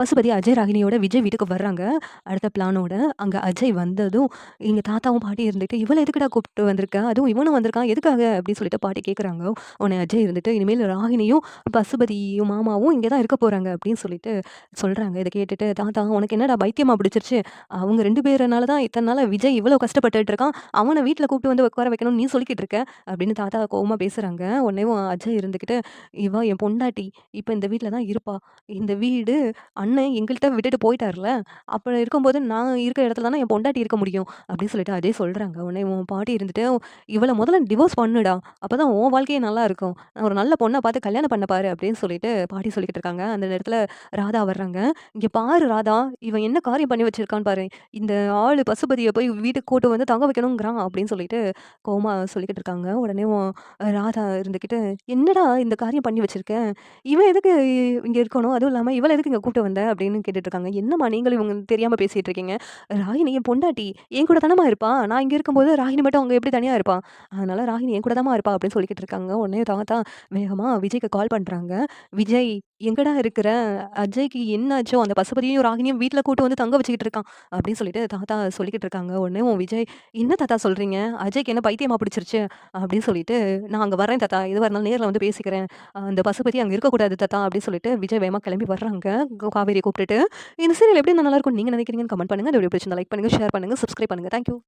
பசுபதி அஜய் ராகினியோட விஜய் வீட்டுக்கு வர்றாங்க. அடுத்த பிளானோட. அங்கே அஜய் வந்ததும், எங்கள் தாத்தாவும் பாட்டி இருந்துட்டு, இவளை எதுக்குடா கூப்பிட்டு வந்திருக்கேன் அதுவும் இவனும் வந்திருக்கான். எதுக்காக?" அப்படின்னு சொல்லிட்டு பாட்டி கேட்குறாங்க. உன்னை அஜய் இருந்துட்டு, "இனிமேல் ராகினியும், பசுபதியும், மாமாவும் இங்கே தான் இருக்க போகிறாங்க அப்படின்னு சொல்லிட்டு சொல்கிறாங்க இதை கேட்டுட்டு, "தாத்தா உனக்கு என்னடா பைத்தியமாக பிடிச்சிருச்சு? அவங்க ரெண்டு பேருனால தான் இத்தனை நாள் விஜய் இவ்வளோ கஷ்டப்பட்டுட்டு இருக்கான். அவனை வீட்டில் கூப்பிட்டு வந்து உட்கார வைக்கணும்னு நீ சொல்லிக்கிட்டு இருக்க." அப்படின்னு தாத்தா கோவமாக பேசுகிறாங்க உன்னையும் அஜய் இருந்துக்கிட்டு "இவ என் பொண்டாட்டி. இப்போ இந்த வீட்டில் தான் இருப்பா. இந்த வீடு அண்ணன் எங்கள்கிட்ட விட்டுட்டு போயிட்டார்ல. அப்போ இருக்கும்போது நான் இருக்கிற இடத்துல தானே என் பொண்டாட்டி இருக்க முடியும்." அப்படின்னு சொல்லிட்டு அதே சொல்கிறாங்க உடனே உன் பாட்டி இருந்துட்டு, இவளை முதல்ல டிவோர்ஸ் பண்ணுடா. அப்போ தான் உன் வாழ்க்கையே நல்லா இருக்கும். ஒரு நல்ல பொண்ணை பார்த்து கல்யாணம் பண்ண பாரு." அப்படின்னு சொல்லிட்டு பாட்டி சொல்லிக்கிட்டு இருக்காங்க. அந்த இடத்துல ராதா வர்றாங்க. இங்கே பாரு ராதா, இவன் என்ன காரியம் பண்ணி வச்சிருக்கான்னு பாரு. இந்த ஆள் பசுபதியை போய் வீட்டுக்கு கூட்டு வந்து தங்க வைக்கணுங்கிறான்." அப்படின்னு சொல்லிட்டு கோமா சொல்லிக்கிட்டு இருக்காங்க. உடனே ராதா இருந்துக்கிட்டு "என்னடா இந்த காரியம் பண்ணி வச்சிருக்கேன் இவன் எதுக்கு இங்கே இருக்கணும்? அதுவும் இல்லாமல் இவளை எதுக்கு இங்கே கூட்டு வந்த?" அப்படின்னு கேட்டுட்ருக்காங்க "என்னம்மா நீங்களும் இவங்க தெரியாமல் பேசிகிட்டு இருக்கீங்க? ராகினி என் பொண்டாட்டி. என் கூட தானம்மா இருப்பா. நான் இங்கே இருக்கும்போது ராகினி மட்டும் அவங்க எப்படி தனியாக இருப்பான் அதனால் ராகினி என் கூட தாம்மா இருப்பா." அப்படின்னு சொல்லிக்கிட்டு இருக்காங்க. உடனே தாத்தா வேகமாக விஜய்க்கு கால் பண்ணுறாங்க "விஜய் எங்கடா இருக்கிற? அஜய்க்கு என்னாச்சோ? அந்த பசுபதியும் ராகினியும் வீட்டில் கூட்டு வந்து தங்க வச்சுக்கிட்டு இருக்கான்." அப்படின்னு சொல்லிட்டு தாத்தா சொல்லிக்கிட்டு இருக்காங்க. உடனே உன் விஜய், "என்ன தாத்தா சொல்கிறீங்க அஜய்க்கு என்ன பைத்தியமாக பிடிச்சிருச்சு?" அப்படின்னு சொல்லிட்டு, "நான் அங்கே வரேன் தாத்தா. இது இருந்தாலும் நேரில் வந்து பேசிக்கிறேன். அந்த பசுபதி அங்கே இருக்கக்கூடாது தாத்தா." அப்படின்னு சொல்லிட்டு விஜய் வேகமாக கிளம்பி வர்றாங்க. காவேரியை கூப்பிட்டுட்டு. இந்த சீரியல் எப்படி நல்லா இருக்கும் நீங்க நினைக்கிறீங்கன்னு கமெண்ட் பண்ணுங்க. இந்த பிரச்சனை பிடிச்சிருந்தா லைக் பண்ணுங்க, ஷேர் பண்ணுங்க, சப்ஸ்கிரைப் பண்ணுங்க. தேங்க்யூ